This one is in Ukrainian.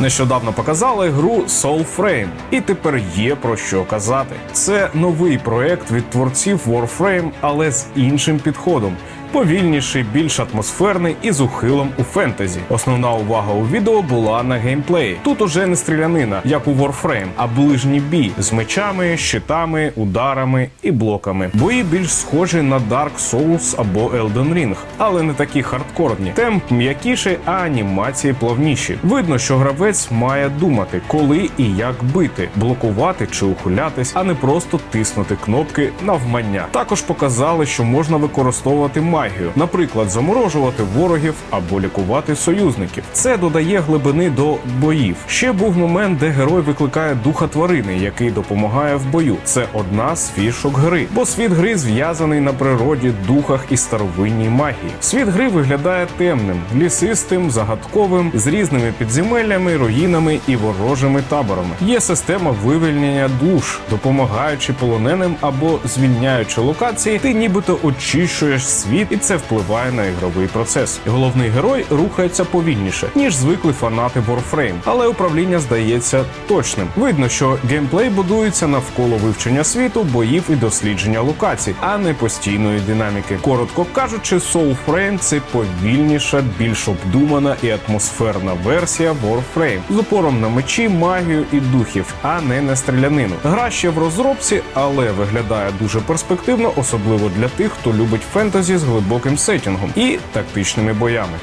Нещодавно показали гру Soulframe, і тепер є про що казати. Це новий проект від творців Warframe, але з іншим підходом. Повільніший, більш атмосферний і з ухилом у фентезі. Основна увага у відео була на геймплеї. Тут уже не стрілянина, як у Warframe, а ближній бій з мечами, щитами, ударами і блоками. Бої більш схожі на Dark Souls або Elden Ring, але не такі хардкорні. Темп м'якіший, а анімації плавніші. Видно, що гравець має думати, коли і як бити, блокувати чи ухилятись, а не просто тиснути кнопки навмання. Також показали, що можна використовувати магію, наприклад, заморожувати ворогів або лікувати союзників. Це додає глибини до боїв. Ще був момент, де герой викликає духа тварини, який допомагає в бою. Це одна з фішок гри, бо світ гри зв'язаний на природі, духах і старовинній магії. Світ гри виглядає темним, лісистим, загадковим, з різними підземеллями, руїнами і ворожими таборами. Є система вивільнення душ, допомагаючи полоненим або звільняючи локації, ти нібито очищуєш світ, і це впливає на ігровий процес. Головний герой рухається повільніше, ніж звикли фанати Warframe, але управління здається точним. Видно, що геймплей будується навколо вивчення світу, боїв і дослідження локацій, а не постійної динаміки. Коротко кажучи, Soulframe – це повільніша, більш обдумана і атмосферна версія Warframe з упором на мечі, магію і духів, а не на стрілянину. Гра ще в розробці, але виглядає дуже перспективно, особливо для тих, хто любить фентезі з глибоким сетінгом і тактичними боями.